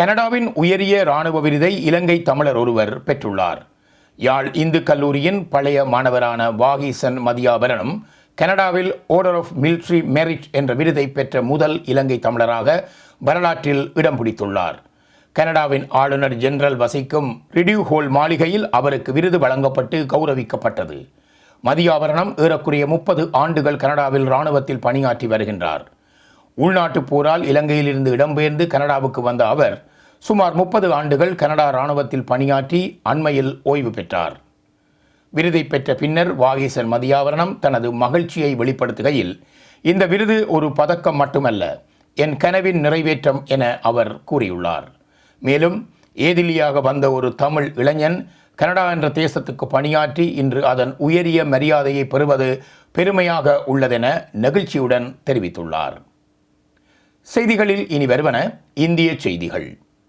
கனடாவின் உயரிய இராணுவ விருதை இலங்கை தமிழர் ஒருவர் பெற்றுள்ளார். யாழ் இந்து கல்லூரியின் பழைய மாணவரான வாகீசன் மதியாபரணம் கனடாவில் ஆர்டர் ஆஃப் மிலிட்ரி மெரிட் என்ற விருதை பெற்ற முதல் இலங்கை தமிழராக வரலாற்றில் இடம் பிடித்துள்ளார். கனடாவின் ஆளுநர் ஜெனரல் வசிக்கும் ரிடியூ ஹோல் மாளிகையில் அவருக்கு விருது வழங்கப்பட்டு கௌரவிக்கப்பட்டது. மதியாபரணம் ஏறக்குறைய முப்பது ஆண்டுகள் கனடாவில் இராணுவத்தில் பணியாற்றி வருகின்றார். உள்நாட்டுப் போரால் இலங்கையிலிருந்து இடம்பெயர்ந்து கனடாவுக்கு வந்த அவர் சுமார் முப்பது ஆண்டுகள் கனடா இராணுவத்தில் பணியாற்றி அண்மையில் ஓய்வு பெற்றார். விருதை பெற்ற பின்னர் வாகீசன் மதியாவரணம் தனது மகிழ்ச்சியை வெளிப்படுத்துகையில் இந்த விருது ஒரு பதக்கம் மட்டுமல்ல என் கனவின் நிறைவேற்றம் என அவர் கூறியுள்ளார். மேலும் ஏதிலியாக வந்த ஒரு தமிழ் இளைஞன் கனடா என்ற தேசத்துக்கு பணியாற்றி இன்று அதன் உயரிய மரியாதையை பெறுவது பெருமையாக உள்ளதென நெகிழ்ச்சியுடன் தெரிவித்துள்ளார். செய்திகளில் இனி வருவன இந்திய செய்திகள்.